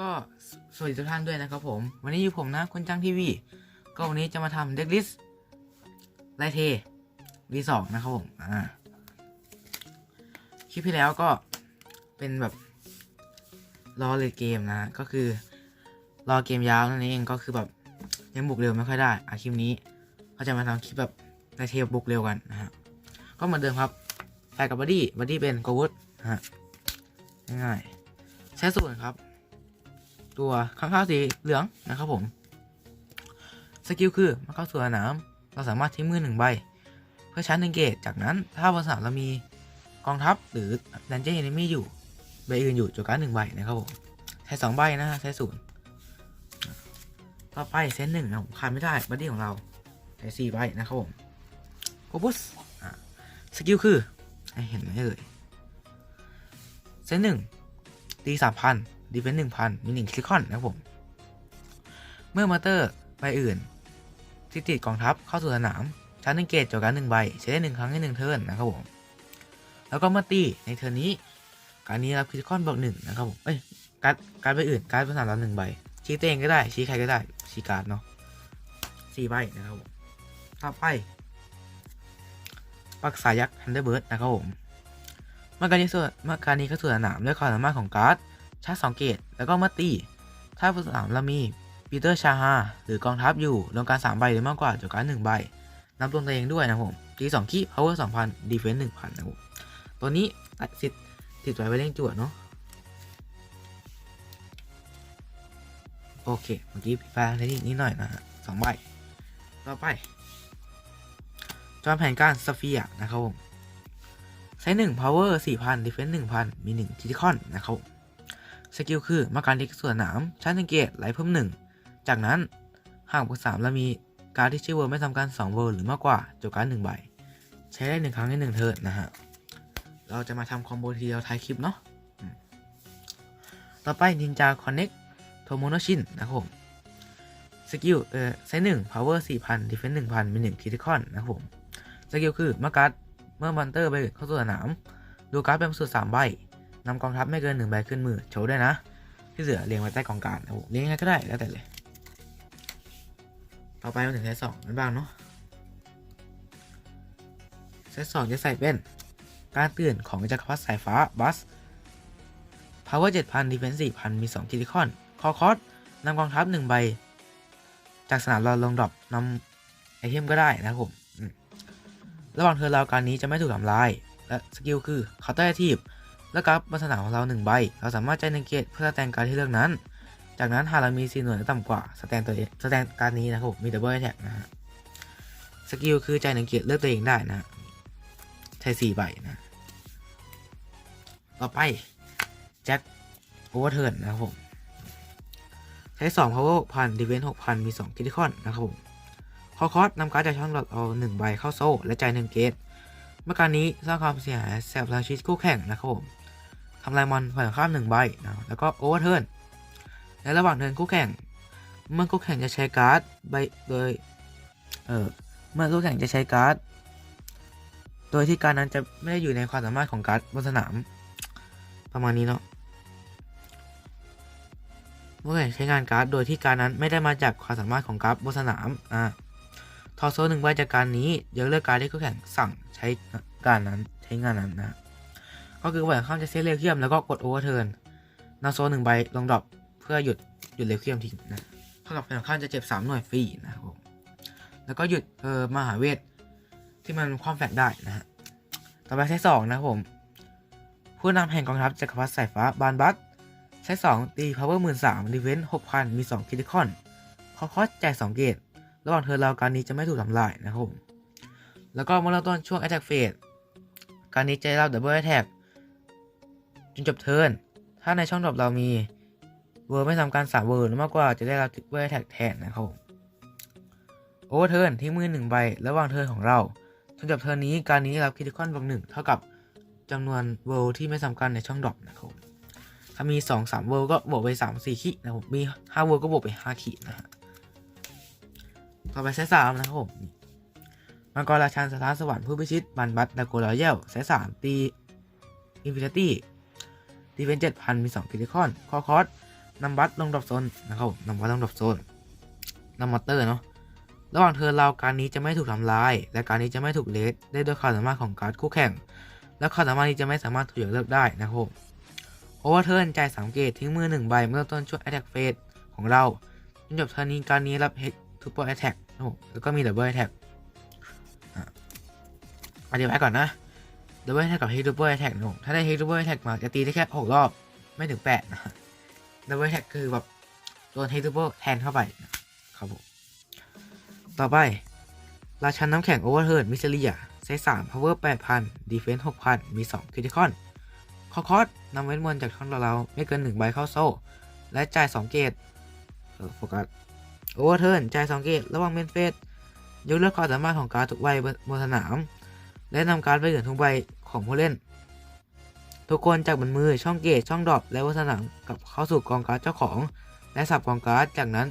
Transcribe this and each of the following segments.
ก็สวัสดีทุกท่านด้วยนะครับผม วันนี้อยู่ผมนะคุณจ้างทีวี ก็วันนี้จะมาทำเด็กลิสไลเทวีสองนะครับผมอ่าคลิปที่แล้วก็เป็นแบบรอเลยเกมนะ ก็คือ รอเกมยาวนั่นเองก็คือแบบยังบุกเร็วไม่ค่อยได้อะคลิปนี้ก็จะมาทำคลิปแบบไลเทบุกเร็วกันนะฮะก็เหมือนเดิมครับใส่กับบัดดี้บัดดี้เป็นกวุฒฮะง่ายๆใช้ส่วนครับ ตัวข้างข้าวสีเหลืองนะครับผม สกิลคือมาเข้าสู่สนามเราสามารถทิ้งมือหนึ่งใบ เพื่อชาร์จหนึ่งเกตจากนั้นถ้าบนสนามเรามีกองทัพหรือดันเจี้ยนเอนมี่อยู่ใบอื่นอยู่จดการหนึ่งใบนะครับผมใช้สองใบนะฮะใช้ศูนย์ต่อไปเซนหนึ่งนะผมขาดไม่ได้บัดดี้ของเราใช้สี่ใบนะครับผมโกบุสสกิลคือเห็นไหมเอ่ยเซนหนึ่งตีสามพัน ดีเฟนหนึ่งพันมีหนึ่งคลิคอนนะครับผม เมื่อมาเตอร์ใบอื่นที่ติดกองทัพเข้าสู่สนามชาร์จหนึ่งเกตจดการหนึ่งใบใช้ได้หนึ่งครั้งในหนึ่งเทิร์นนะครับผม แล้วก็เมื่อตีในเทิร์นนี้ การนี้รับคริติคอนบอกหนึ่งนะครับผม เอ้ย การการดใบอื่น การดภาษาเราหนึ่งใบ ชี้ตัวเองก็ได้ ชี้ใครก็ได้ ชี้การ์ดเนาะสี่ใบนะครับผม ต่อไป ปักสายักษ์ทันเดอร์เบิร์ดนะครับผม เมื่อการนี้ส่วนเมื่อการนี้เข้าสู่สนามด้วยความสามารถของการ์ด ชาร์จสองเกต แล้วก็เมื่อตี ถ้าบนสนามเรามีปีเตอร์ชาฮาหรือกองทัพอยู่ลงการสามใบหรือมากกว่าจดการหนึ่งใบ นับรวมตัวเองด้วยนะผมตีสองคีพาวเวอร์สองพันดีเฟนส์หนึ่งพันนะครับผมตัวนี้ตัดสิทธิ์ติดไว้ไว้เล่นจวดเนาะโอเค เมื่อกี้ผิดพลาดในนิดหน่อยนะฮะสองใบ ต่อไป จอมแผนการสเฟียนะครับผมใช้หนึ่งพาวเวอร์สี่พันดีเฟนส์หนึ่งพันมีหนึ่งคิติคอนนะครับผม สกิลคือมาการเล็กส่วนหนามชาร์จหนึ่งเกตไหลเพิ่มหนึ่งจากนั้นหากบวกสามเรามีการที่ชื่อเวอร์ไม่ทำการสองเวอร์หรือมากกว่าจดการดหนึ่งใบ ใช้ได้หนึ่งครั้งในหนึ่งเทิร์นนะฮะ เราจะมาทำคอมโบทีเดียวท้ายคลิปเนาะต่อไปนินจาคอนเน็กโทโมโนชินนะครับผมสกิลเอ่อใช้หนึ่งพาวเวอร์สี่พันดีเฟนส์หนึ่งพันมีหนึ่งคิติคอนนะครับผมสกิลคือเมื่อการ์ดเมื่อมอนเตอร์ไปเข้าสู่สนาม ดูการ์ดเป็นสุดสามใบ นำกองทัพไม่เกินหนึ่งใบขึ้นมือโชว์ได้วยนะ ที่เหลือเรียงไว้ใต้กองการนะครับผมเรียงยังไงก็ได้แล้วแต่เลย ต่อไปมาถึงเซตสองกันบ้างเนาะเซตสองจะใส่เป็นการตื่นของจักรพรรดิสายฟ้าบัส power 7,000 defense 4,000 มี2คิติคอน คอคอสนำกองทัพ1ใบ จากสนามเราลงดรอปนำไอเทมก็ได้นะครับผม ระหว่างเธอเราการนี้จะไม่ถูกทำลาย และสกิลคือเคาน์เตอร์ทีฟแล้วกับบนสนามของเราหนึ่งใบ เราสามารถใจหนึ่งเกตเพื่อสแตนการดที่เลือกนั้น จากนั้นหากเรามีสีหน่วยต่ำกว่าสแตนตัวเองสแตนการดนี้นะครับผมมีดับเบิลแท็กนะฮะสกิลคือใจหนึ่งเกตเลือกตัวเองได้นะฮะใช้สี่ใบนะต่อไปแจ็คโอเวอร์เทิร์นนะครับผมใช้สอง power หกพันดีเวนหกพันมีสองคิติคอนนะครับผมคอคอสนำการ์ดจากช่องหลอดเอาหนึ่งใบเข้าโซ่และใจหนึ่งเกตเมื่อการนี้สร้างความเสียหายแสบทางชีวิตคู่แข่งนะครับผม ทำลายมอนฝ่ายตรงข้ามหนึ่งใบนะแล้วก็โอเวอร์เทิร์นในระหว่างเทิร์นคู่แข่ง เมื่อคู่แข่งจะใช้การ์ดใบโดยเออเมื่อคู่แข่งจะใช้การ์ดโดยที่การนั้นจะไม่ได้อยู่ในความสามารถของการ์ดบนสนาม ประมาณนี้เนาะเมื่อแข่งใช้งานการ์ดโดยที่การนั้นไม่ได้มาจากความสามารถของการ์ดบนสนามอ่าทอโซหนึ่งใบจากการนี้ยกเลิกการที่คู่แข่งสั่งใช้การนั้นใช้งานนั้นนะ ก็คือฝ่ายข้ามจะเซตเลเคียมแล้วก็กดโอเวอร์เทิร์นนาโซหนึ่งใบลงดรอปเพื่อหยุดหยุดเลเคียมทิ้งนะเท่ากับฝ่ายข้ามจะเจ็บสามหน่วยฟรีนะครับผมแล้วก็หยุดเออมหาเวทที่มันความแฟดได้นะฮะต่อไปใช้สองนะครับผม ผู้นำแห่งกองทัพจักรพรรดิสายฟ้าบานบัตใช้สองตีพาวเวอร์หมื่นสามดีเวนหกพันมีสองคิติคอนคอคอสจ่ายสองเกตระหว่างเธอเราการนี้จะไม่ถูกทำลายนะครับผม แล้วก็เมื่อเราต้นช่วง attack phase การนี้จะได้รับ double attack จนจบเทิร์นถ้าในช่องดรอปเรามีเวอร์ไม่ทำการสามเวอร์หรือมากกว่าจะได้รับ double attack แทนนะครับโอเวอร์เทิร์นทิ้งมือหนึ่งใบระหว่างเทิร์นของเราจนจบเทิร์นนี้การนี้รับคิติคอนบวกหนึ่งเท่ากับจำนวนเวอร์ที่ไม่สำคัญในช่องดรอปนะครับถ้ามีสองสามเวอร์ก็บวกไปสามสี่ขีนะครับมีห้าเวอร์ก็บวกไปห้าขีนะฮะต่อไปเซตสามนะครับผมมังกรราชันสถานสวรรค์ผู้พิชิตบันบัตดาโกรอยเยลเซตสามตีอินฟินิตี้ ตีเป็นเจ็ดพันมีสองคิติคอนคอคอสนำบัตลงดรอปโซนนะครับผมนำบัตลงดรอปโซนนำมอเตอร์เนาะระหว่างเทิร์นเราการนี้จะไม่ถูกทำลาย และการนี้จะไม่ถูกเลสได้ด้วยความสามารถของการ์ดคู่แข่ง และความสามารถนี้จะไม่สามารถถูกยกเลิกได้นะครับผมโอเวอร์เทิร์นจ่ายสามเกตทิ้งมือหนึ่งใบเมื่อต้นช่วง Attack Phase ของเราจนจบเทิร์นนี้การนี้รับเฮดทูเปอร์แอทแทกนะครับแล้วก็มีดับเบิลแอทแทกอธิบายก่อนนะ ดับเบิลแทแทกกับเฮดูเปอร์แทแทกนะครับผมถ้าได้เฮดูเปอร์แทแทกมาจะตีได้แค่หกรอบ ไม่ถึงแปดนะดับเบิลแทแทกคือแบบโดนเฮดูเปอร์แทนเข้าไปนะครับผมต่อไป ราชันน้ำแข็งโอเวอร์เทิร์นมิสเลียใช้สามพาวเวอร์แปดพันดีเฟนส์หกพันมีสองคริติคอนคอคอสนำเวทมนต์จากช่องเราไม่เกินหนึ่งใบเข้าโซ่ และจ่ายสองเกตเออโฟกัสโอเวอร์เทิร์นจ่ายสองเกตระหว่างเมนเฟสยกเลิกความสามารถของการทุกใบบนสนาม และนำการดไปเหลือทุกใบของผู้เล่น ทุกคนจากบนมือช่องเกตช่องดรอปและบนสนามกับเข้าสู่กองการ์ดเจ้าของ และสับกองการ์ดจากนั้น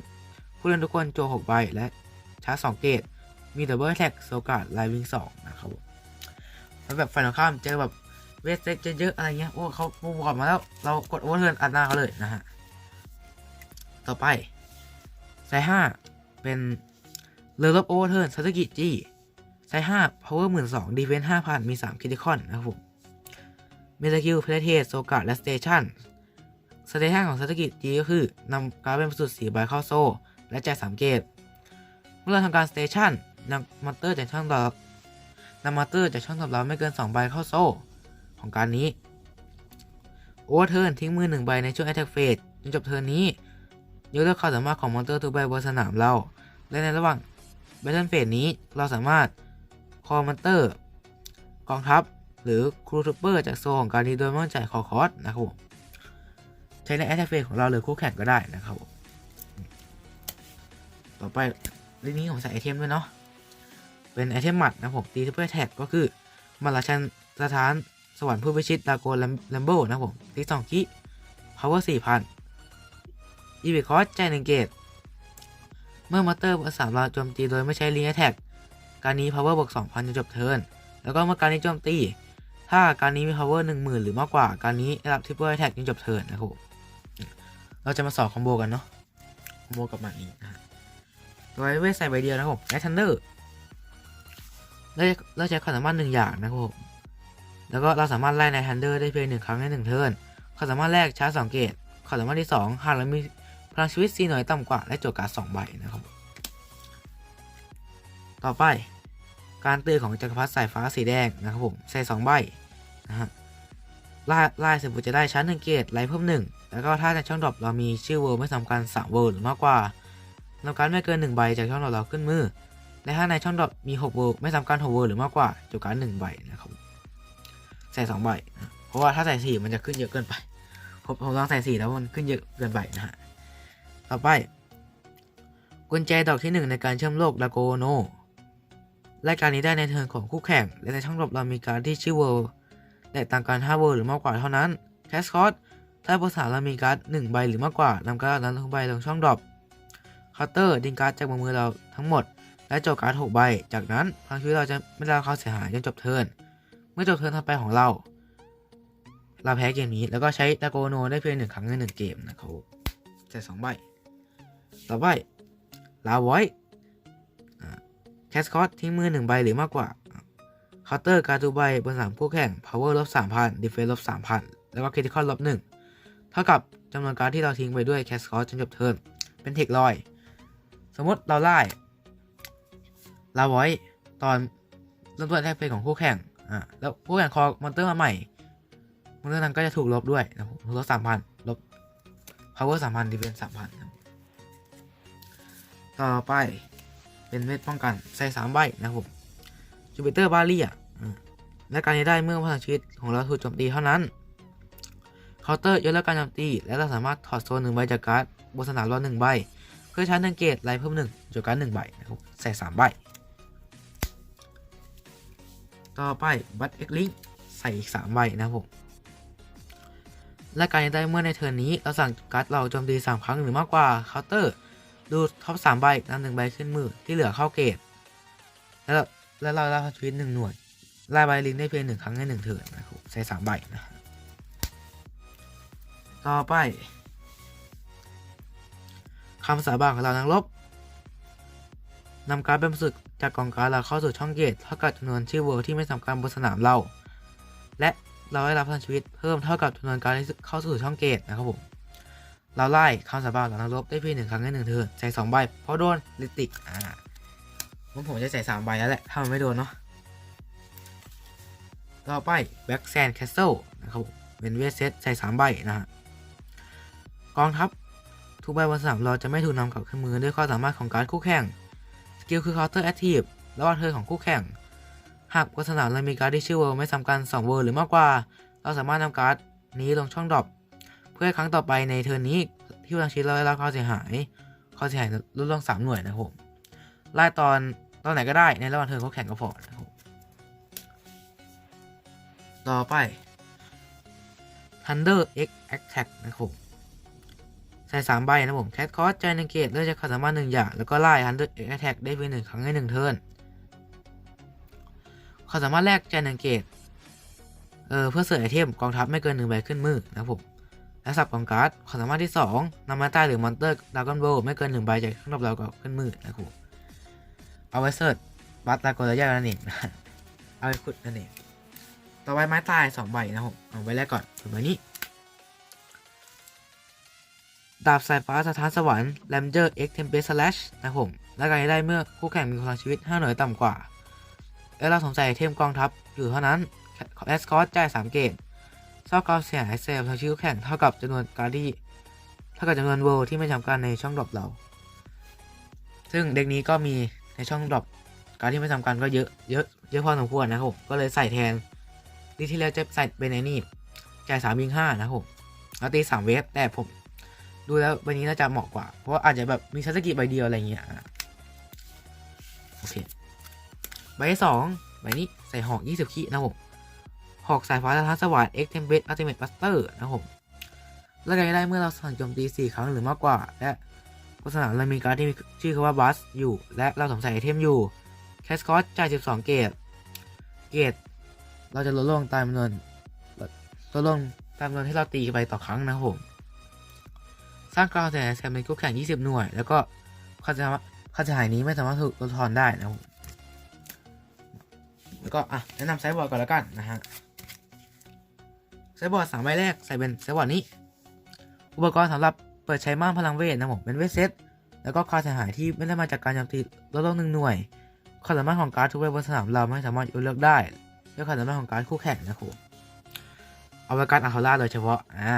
ผู้เล่นทุกคนโจหกใบและชาร์จสองเกต มีดับเบิลแท็กโซกาดไลวิงสองนะครับผมแล้วแบบฝ่ายตรงข้ามเจอแบบเวสเซ็ตเยอะๆอะไรเงี้ยโอ้เขามูฟออกมาแล้วเรากดโอเวอร์เทิร์นอัดหน้าเขาเลยนะฮะต่อไปไซห้าเป็นเรือรบโอเวอร์เทิร์นซาสึกิจี ไซห้าพาวเวอร์หมื่นสองดีเฟนห้าพันมีสามคิติคอนนะครับผมเมตาคิวเพลเทสโซกาและสเตชันสเตชันของซาสึกิจีก็คือนำการเป็นประสุดสีใบเข้าโซ่ และแจ่ายสามเกต เมื่อเราทำการสเตชันนำมอเตอร์จากช่องตอบนำมอเตอร์จากช่องตอบรับไม่เกิน 2 ใบเข้าโซ่ ของการนี้โอเวอร์เทิร์นทิ้งมือ 1 ใบในช่วง Attack Phase จนจบเทิร์นนี้ยกเลิกความสามารถของมอนเตอร์ทุกใบบนสนามเรา และในระหว่าง Battle Phase นี้เราสามารถ คอมมอนเตอร์ กองทัพ หรือครูทูเปอร์จากโซของการนี้โดยไม่ต้องจ่ายคอคอสนะครับผมใช้ใน Attack Phase ของเราหรือคู่แข่งก็ได้นะครับผมต่อไปเรื่องนี้ผมใส่ไอเทมด้วยเนาะเป็นไอเทมหมัดนะผมตีทิปเปอร์แท็กก็คือมาราชันสถานสวรรค์ผู้พิชิตดาโกนแลมโบนะผมตีสองคิพาวเวอร์สี่พันอีเบคอสใจหนึ่งเกตเมื่อมอเตอร์บนสามเราโจมตีโดยไม่ใช้ลิงแท็ก การนี้พาวเวอร์บวกสองพันจนจบเทิร์นแล้วก็เมื่อการนี้โจมตี ถ้าการนี้มีพาวเวอร์หนึ่งหมื่นหรือมากกว่า การนี้ได้รับทิปเปอร์แท็กจนจบเทิร์นนะครับผมเราจะมาสอบคอมโบกันเนาะคอมโบกับมันนี้นะฮะโดยเวทใส่ใบเดียวนะครับผมแอทเทนเดอร์เราจะเราใช้ความสามารถหนึ่งอย่างนะครับผมแล้วก็เราสามารถไล่ในทันเดอร์ได้เพียงหนึ่งครั้งในหนึ่งเทิร์นความสามารถแรกชาร์จสองเกตความสามารถที่สองหากเรามีพลังชีวิตสี่หน่วยต่ำกว่าและโจการ์ดสองใบนะครับ ต่อไป การเตือนของจักรพรรดิสายฟ้าสีแดงนะครับผมใส่สองใบนะฮะไล่ไล่เสร็จปุ๊บจะได้ชาร์จหนึ่งเกตไลเพิ่มหนึ่งแล้วก็ถ้าในช่องดรอปเรามีชื่อเวิร์ไม่สำคัญสามเวิร์หรือมากกว่านำการไม่เกิน 1 ใบจากช่องดรอปเราขึ้นมือ และถ้าในช่องดรอปมี6เวอร์ไม่ซ้ำกัน6เวอร์หรือมากกว่าจุการด1ใบนะครับใส่2ใบเพราะว่าถ้าใส่4มันจะขึ้นเยอะเกินไปผมผมลองใส่4แล้วมันขึ้นเยอะเกินไปนะฮะต่อไป กุญแจดอกที่ 1 ในการเชื่อมโลกดาโกโน รายการนี้ได้ในเทิร์นของคู่แข่ง และในช่องดรอปเรามีการดที่ชื่อเวอร์แตกต่างกัน5เวอร์หรือมากกว่าเท่านั้น แคสคอร์ถ้าภาษาเรามีการ์ด1ใบหรือมากกว่านำการ์ดนั้นทุกใบลงช่องดรอปคาน์เตอร์ดึงการ์ดจากมือเราทั้งหมด และโจทย์การ์ด6ใบ จากนั้นพลังชีวิตเราจะไม่ได้รับความเสียหายจนจบเทิร์นเมื่อจบเทิร์นถัดไปของเรา เราแพ้เกมนี้แล้วก็ใช้ดาโกโนได้เพียงหนึ่งครั้งในหนึ่งเกมนะครับใส่สองใบต่อไปลาไวท์ แคสคอตทิ้งมือหนึ่งใบหรือมากกว่าเคาน์เตอร์การ์ดทุกใบบนสามคู่แข่ง power ลบสามพันดีเฟนลบสามพันแล้วก็คริติคอลลบหนึ่งเท่ากับจำนวนการ์ดที่เราทิ้งไปด้วยแคสคอตจนจบเทิร์นเป็นเทคลอย สมมติเราไล่ลาไว้ตอนเริ่มต้นแทกเพลของคู่แข่งอ่าแล้วคู่แข่งคอมอนเตอร์มาใหม่มอนเตอร์นั้นก็จะถูกลบด้วยนะลบสามพันลบ power สามพันดีเฟนสามพันต่อไป เป็นเวทป้องกันใส่สามใบนะครับผมจูปิเตอร์บาเรียและการนี้ได้เมื่อพลังชีวิตของเราถูกโจมตีเท่านั้นเคาน์เตอร์ยกเลิกการโจมตี และเราสามารถถอดโซนหนึ่งใบจากการ์ดบนสนามเราหนึ่งใบ เพื่อใช้หนึ่งเกตไลเพิ่มหนึ่งโจการ์ดหนึ่งใบนะครับใส่สามใบ ต่อไปบัตเอ็กลิงใส่อีกสามใบนะครับผมและการได้เมื่อในเทิร์นนี้เราสั่งการ์ดเราโจมตีสามครั้งหรือมากกว่าเคาน์เตอร์ ดูท็อปสามใบนำหนึ่งใบขึ้นมือที่เหลือเข้าเกตแล้วแล้วเราได้ชีวิตหนึ่งหน่วยไล่ใบลิงได้เพียงหนึ่งครั้งในหนึ่งเทิร์นนะครับใส่สามใบนะต่อไปคำสาบานของเรานักรบนำการ์ดเป็นศึกจากกองการ์ดเราเข้าสู่ช่องเกตเท่ากับจำนวนชื่อเวิร์ที่ไม่สำคัญบนสนามเรา และเราได้รับพลังชีวิตเพิ่มเท่ากับจำนวนการ์ดที่เข้าสู่ช่องเกตนะครับผม เราไล่คำสาบานของนักรบได้เพียงหนึ่งครั้งในหนึ่งเทิร์นใส่สองใบเพราะโดนลิติกอ่าผมผมจะใส่สามใบแล้วแหละ ถ้ามันไม่โดนเนาะต่อไปแบ็กแซนแคสเซิลนะครับเป็นเวทเซตใส่สามใบนะฮะกองทัพทุกใบบนสนามเราจะไม่ถูกนำกลับขึ้นมือด้วยข้อสามารถของการดคู่แข่งสกิลคือ counter active ระหว่างเทิร์ของคู่แข่ง หากบนสนามเรามีการ์ดที่ชื่อเวอร์ไม่ซ้ำกัน2เวอร์หรือมากกว่า เราสามารถนำการ์ดนี้ลงช่องดรอป พื่อครั้งต่อไปในเทิร์นนี้ที่พลังชีวิตเราได้รับความเสียหายความเสียหายลดลง3หน่วยนะครับผมไล่ตอนตอนไหนก็ได้ในระหว่างเทิร์นคู่แข่งก็พอนะครับต่อไป Thunder X Attack นะครับใส่สามใบนะครับผมแคทคอสใจนังเกตเลือกจากความสามารถหนึ่งอย่าง แล้วก็ไล่ Thunder X Attack ได้เพียงหนึ่งครั้งในหนึ่งเทิร์นความสามารถแรกใจนังเกตเออเพื่อเสร์ฟไอเทมกองทัพไม่เกินหนึ่งใบขึ้นมือนะครับผม และสับกองการ์ดความสามารถที่ 2นำมาใต้หรือมอนเตอร์ดาวกอนโบไม่เกินหนึ่งใบจากข้างนอกเราก็ขึ้นมือนะครับเอาไว้เสิร์ชบัตตาโกระยะนั่นเองนะเอาไว้ขุดนั่นเองต่อไปไม้ตายสองใบนะครับผมเอาไว้แรกก่อนใบนี้ดาบสายฟ้าสถานสวรรค์แลมเจอร์เอ็กเทมเปสแลชนะครับผมและการได้เมื่อคู่แข่งมีพลังชีวิต5หน่วยต่ำกว่าและเราสงสัยเทมกองทัพอยู่เท่านั้นแอสคอร์จ่าย3เกต เท่ากับเสียหายเซลล์ทางชื่อแข่งเท่ากับจำนวนการที่เท่ากับจำนวนเวลที่ไม่จำกัดในช่องดรอปเรา ซึ่งเด็กนี้ก็มีในช่องดรอปการที่ไม่จำกัดก็เยอะเยอะเยอะพอสมควรนะครับผมก็เลยใส่แทนที่ที่แล้วจะใส่เป็นไอ้นี่จ่ายสามยิงห้านะครับผมแล้วตีสามเวฟแต่ผมดูแล้วใบนี้น่าจะเหมาะกว่า เพราะอาจจะแบบมีซัสกิใบเดียวอะไรเงี้ยโอเคใบที่สองใบนี้ใส่หอกยี่สิบขีนะครับผม หอกสายฟ้าสะท้านสว่าง X Tempest Ultimate Buster นะครับผมแล้วก็ได้เมื่อเราสั่งโจมตี 4 ครั้งหรือมากกว่า และบนสนามเรามีการที่มีชื่อคำว่าบัสอยู่ และเราสงสัยไอเทมอยู่แคสคอสจ่าย 12 เกตเกตเราจะลดลงตามจำนวนลดลงตามจำนวนที่เราตีไปต่อครั้งนะครับผมสร้างกราวเสียหายแซมเป็นคู่แข่ง 20 หน่วย แล้วก็ค่าเสียหายค่าเสียหายนี้ไม่สามารถถูกลดทอนได้นะครับผมแล้วก็อะแนะนำไซส์บอร์ดก่อนแล้วกันนะฮะ ไซบอร์ดสามใบแรกใส่เป็นไซบอร์ดนี้ อุปกรณ์สำหรับเปิดใช้ม่านพลังเวทนะผมเป็นเวทเซตแล้วก็ความเสียหายที่ไม่ได้มาจากการโจมตีลดลงหนึ่งหน่วยความสามารถของการ์ดทุกใบบนสนามเราไม่สามารถเลือกได้ด้วยความสามารถของการ์ดคู่แข่งนะครับเอาไว้การอัลทาร่าโดยเฉพาะอ่า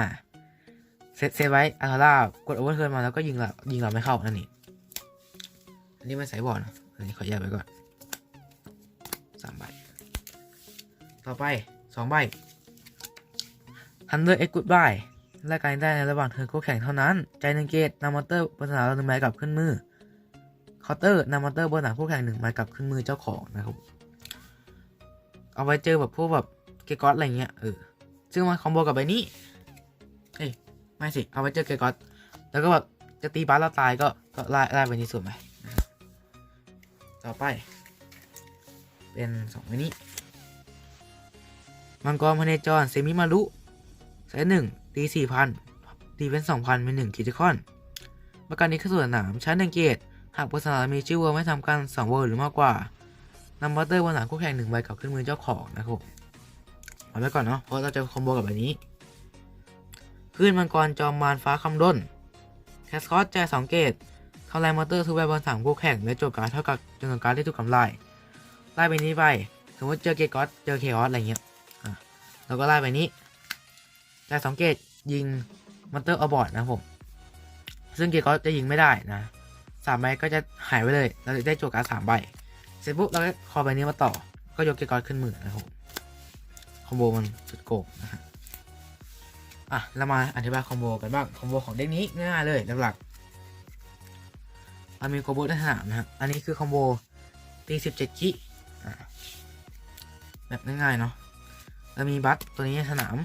เซตเซตไว้อัลทาร่ากดโอเวอร์เทิร์นมาแล้วก็ยิงเรายิงเราไม่เข้านั่นเองอันนี้ไม่ใส่บอร์ดนะอันนี้ขอแยกไว้ก่อนสามใบต่อไปสองใบ Thunder X Goodbye และการได้ในระหว่างเทิร์นคู่แข่งเท่านั้น ใจหนึ่งเกตนำมอเตอร์บนสนามหนึ่งใบกลับขึ้นมือคาน์เตอร์นำมอเตอร์บนสนามคู่แข่งหนึ่งใบกลับขึ้นมือเจ้าของนะครับ เอาไว้เจอแบบพวกแบบเกกอสอะไรเงี้ยเออซึ่งมันคอมโบกับใบนี้ เอ้ยไม่สิ เอาไว้เจอเกกอสแล้วก็แบบจะตีบ้าเราตายก็ก็ไล่ไล่ใบนี้ส่วนไปนะครับต่อไป เป็นสองใบนี้มังกรพเนจรเซมิมารุ สายหนึ่งตีสี่พันตีเป็นสองพันเป็นหนึ่งคิจิคอนประกันนี้ขึ้นสู่สนามชั้นหนึ่งเกตหากบนสนามมีชื่อเวอร์ไม่ทำกันสองเวอร์หรือมากกว่านำบัตเตอร์บนสนามคู่แข่งหนึ่งใบกับขึ้นมือเจ้าของนะครับเอาไว้ก่อนเนาะเพราะเราจะคอมโบกับแบบนี้ขึ้นมังกรจอมมารฟ้าคำด้นแคสคอสแจสองเกตทำลายมอเตอร์ทุกใบบนสนามคู่แข่งและโจทย์การเท่ากับจำนวนการดที่ถูกทำลายไล่ไปนี้ไป สมมติเจอเกตกอสเจอเคออสอะไรเงี้ยแล้วก็ไล่ไปนี้ จากสังเกตยิงมอนเตอร์อบอร์ดนะผม ซึ่งเกียร์ก็จะยิงไม่ได้นะสามใบก็จะหายไปเลย เราจะได้โจการ์ดสามใบ เสร็จปุ๊บเราก็คอใบนี้มาต่อ ก็ยกเกียร์กอร์ขึ้นมือนะครับผมคอมโบมันสุดโกงนะฮะอะเรามาอธิบายคอมโบกันบ้าง คอมโบของเด็กนี้ง่ายเลยหลักๆมันมีคอมโบในสนามนะฮะอันนี้คือคอมโบตีสิบเจ็ดคิแบบง่ายๆเนาะแล้วมีบัตตัวนี้สนาม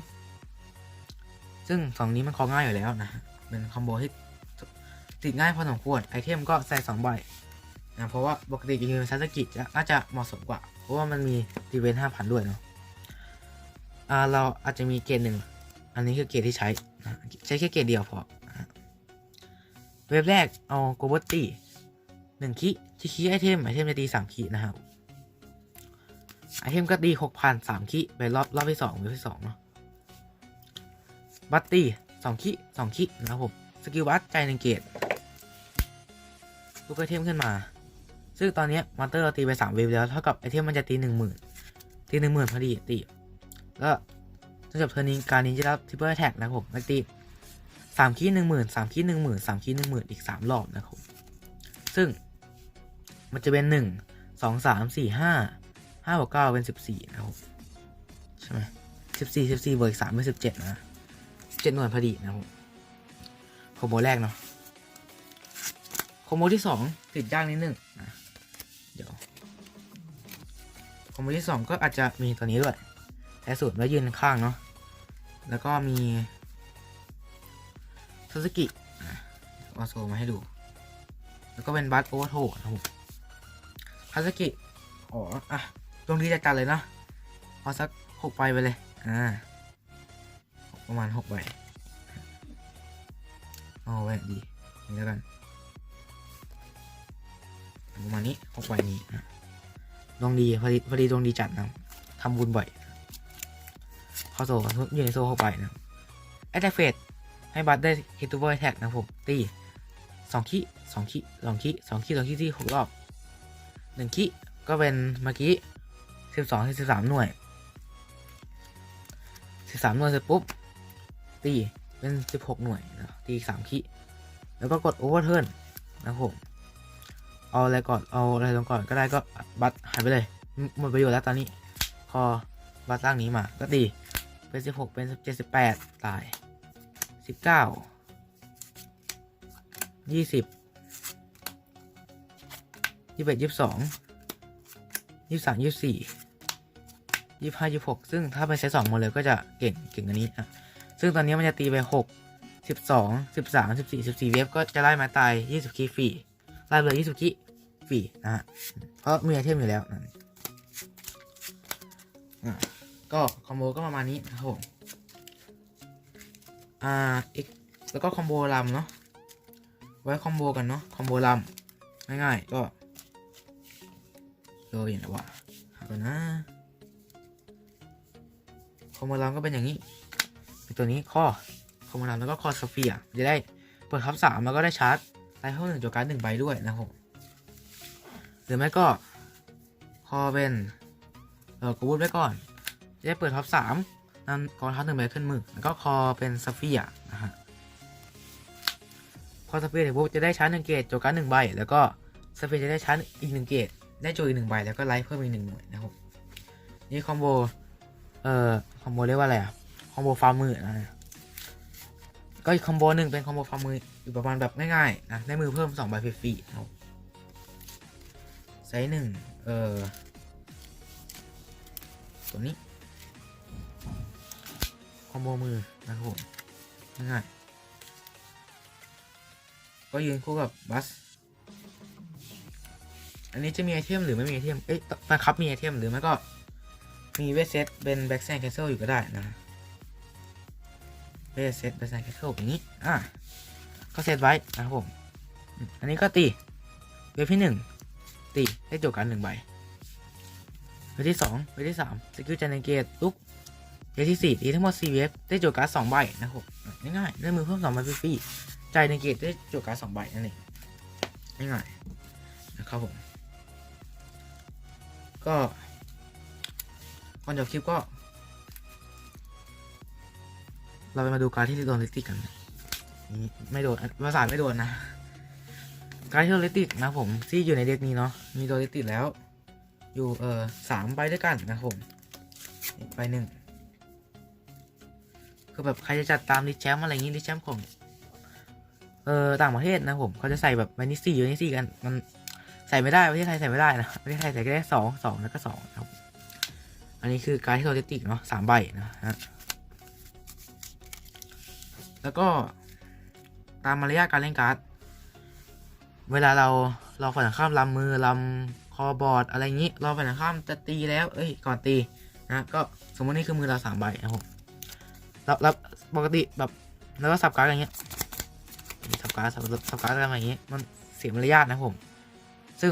ซึ่งสองนี้มันคอง่ายอยู่แล้วนะเป็นคอมโบที่ติดง่ายพอสมควรไอเทมก็ใส่สองใบนะเพราะว่าปกติยูนิซาสกิจะน่าจะเหมาะสมกว่า เพราะว่ามันมีดีเวนห้าพันด้วยเนาะอ่าเราอาจจะมีเกรดหนึ่งอันนี้คือเกรดที่ใช้นะใช้แค่เกรดเดียวพอเว็บแรกเอาโกบตี้หนึ่งคิที่คีไอเทมไอเทมจะตีสามคินะครับไอเทมก็ตีหกพันสามคิไปรอบรอบที่สองเว็บที่สองเนาะ บัตตี้สองคิสองคินะครับผมสกิลบัตใจหนึ่งเกตลูกไอเทมขึ้นมา ซึ่งตอนนี้มอนเตอร์เราตีไปสามเวฟแล้วเท่ากับไอเทมมันจะตีหนึ่งหมื่นตีหนึ่งหมื่นพอดีตีแล้วสำหรับเทอร์นี้การนี้จะรับทิปเปอร์แท็กนะครับผมแล้วตีสามคีหนึ่งหมื่นสามคีหนึ่งหมื่นสามคีหนึ่งหมื่นอีกสามรอบนะครับ ซึ่งมันจะเป็นหนึ่งสองสามสี่ห้าห้าบวกเก้าเป็นสิบสี่นะครับ ใช่ไหมสิบสี่สิบสี่บวกสามเป็นสิบเจ็ดนะ ดหน่วยพอดีนะครับคอมโบแรกเนาะคอมโบที่สองติดยากนิดนึงนะเดี๋ยวคอมโบที่สองก็อาจจะมีตัวนี้ด้วยแต่สูตรไว้ยืนข้างเนาะแล้วก็มีซูซูกิวาโซมาให้ดู แล้วก็เป็นบัสโอเวอร์โทนะครับผมคาซากิอ๋ออะตรงนี้จะจัดเลยเนาะพอสักหกใบไปเลย อ่า ประมาณหกใบเอาไว้ดีนี่แล้วกันประมาณนี้หกใบนี้ดวงดีพอดีพอดีดวงดีจัดนะทำบุญบ่อยเข้าโซ่อยู่ในโซ่เข้าไปนะแอตแทกเฟสให้บัตได้ฮิตตูเบอร์แท็กนะผมตีสองขีสองขีสองขีสองขีสองขีที่หกรอบหนึ่งขี้ก็เป็นเมื่อกี้สิบสองสิบสามหน่วยสิบสามหน่วยเสร็จปุ๊บ ตีเป็นสิบหกหน่วยนะตีสามขีแล้วก็กดโอเวอร์เทิร์นนะครับผม เอาอะไรก่อน เอาอะไรลงก่อนก็ได้ก็บัตรหายไปเลยหมดประโยชน์แล้วตอนนี้ พอบัตรล่างนี้มา ก็ตีเป็นสิบหกเป็นเจ็ดสิบแปดตายสิบเก้ายี่สิบยี่สิบเอ็ดยี่สิบสองยี่สามยี่สี่ยี่ห้ายี่หกซึ่งถ้าเป็นเซสองหมดเลยก็จะเก่งเก่งอันนี้อะ ซึ่งตอนนี้มันจะตีไปหกสิบสองสิบสามสิบสี่สิบสี่เวฟก็จะได้มาตายยี่สิบคีฟรีไล่เลยยี่สิบกิฟรีนะฮะเพราะมีไอเทมอยู่แล้วนั่นก็คอมโบก็ประมาณนี้ครับผมอ่าอีกแล้วก็คอมโบลำเนาะไว้คอมโบกันเนาะคอมโบลำง่ายๆก็โดยนะวะหาก่อนนะคอมโบลำก็เป็นอย่างนี้ ตัวนี้ข้อคอมโบลำแล้วก็คอสเฟียจะได้เปิดทับสามแล้วก็ได้ชาร์จไลท์เพิ่มหนึ่งจุดการ์ดหนึ่งใบด้วยนะครับ หรือไม่ก็คอเป็นเออกูพูดไว้ก่อน จะได้เปิดท็อปสามนำกองทัพหนึ่งใบขึ้นมือ แล้วก็คอเป็นซัฟเฟียนะฮะพอซัฟเฟียถึงปุ๊บจะได้ชาร์จหนึ่งเกตโจการ์ดหนึ่งใบ แล้วก็ซัฟเฟียจะได้ชาร์จอีกหนึ่งเกตได้โจอีกหนึ่งใบแล้วก็ไลท์เพิ่มอีกหนึ่งหน่วยนะครับนี่คอมโบเอ่อคอมโบเรียกว่าอะไรอะ อมโบฟาร์มือนะก็อีกคอมโบหนึ่งเป็นคอมโบฟาร์มืออยู่ประมาณแบบง่ายๆนะได้มือเพิ่มสองใบฟรีๆครับไซส์หนึ่งเออตัวนี้คอมโบมือนะครับผมง่ายๆก็ยืนคู่กับบัสอันนี้จะมีไอเทมหรือไม่มีไอเทมเอ้ยบังคับมีไอเทมหรือไม่ก็มีเวทเซตเป็นแบ็กแซนแคสเซิลอยู่ก็ได้นะ เวทเซตแบ็กแซนแคสเซิลอย่างนี้ อะ ก็เซตไว้นะครับผม อันนี้ก็ตี เวฟที่หนึ่งตีได้จทย์กันหนึ่งใบ เวฟที่สองเวฟที่สามสกิลจันเกตลุกเวฟที่สี่ตีทั้งหมดสี่เวฟได้จทย์การ์ดสองใบนะครับผมง่ายๆได้มือเพิ่มสองใบฟรีๆจ่ายหนึ่งเกตได้จทย์การ์ดสองใบนั่นเองง่ายๆนะครับผม ก็ก่อนจบคลิปก็ เราไปมาดูการดที่โดนลิติกกันไม่โดนภาษาไม่โดนนะ การดที่โดนลิติกนะผมที่อยู่ในเด็กนี้เนาะมีโดนลิติกแล้ว อยู่เออสามใบด้วยกันนะผมใบหนึ่งคือแบบใครจะจัดตามลิชแชมป์อะไรอย่างงี้ลิชแชมป์ของเออต่างประเทศนะผมเขาจะใส่แบบใบนี้สี่อยู่นี่สี่กันมันใส่ไม่ได้ประเทศไทยใส่ไม่ได้นะประเทศไทยใส่แค่สองสองแล้วก็สองครับ อันนี้คือการดที่โดนลิติกเนาะสามใบนะฮะ แล้วก็ตามมารยาทการเล่นการ์ด เวลาเราเราฝ่ายตรงข้ามลำมือลำคอบอร์ดอะไรอย่างนี้ เราฝ่ายตรงข้ามจะตีแล้ว เอ้ย ก่อนตีนะก็สมมตินี่คือมือเราสามใบนะครับผมแล้วแล้วปกติแบบแล้วก็สับการ์ดอย่างเงี้ยสับการ์ดสับสับการ์ดอะไรอย่างเงี้ยมันเสียมารยาทนะผม ซึ่ง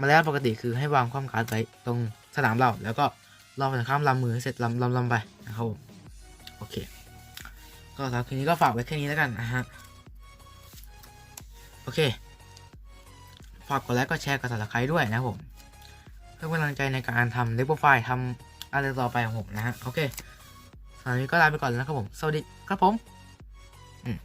มารยาทปกติคือให้วางความการ์ดไว้ตรงสนามเราแล้วก็รอไปถึงข้ามลำมือเสร็จลำลำลำไปนะครับผมโอเค ก็สำหรับคืนนี้ก็ฝากไว้แค่นี้แล้วกันนะฮะ โอเค ฝากกดไลค์ก็แชร์กดติดตามด้วยนะผม เพื่อเป็นกำลังใจในการทำเลโกไฟล์ทำอะไรต่อไปของผมนะฮะ โอเคสำหรับนนี้ก็ลาไปก่อนแล้วครับผม สวัสดีครับผม อืม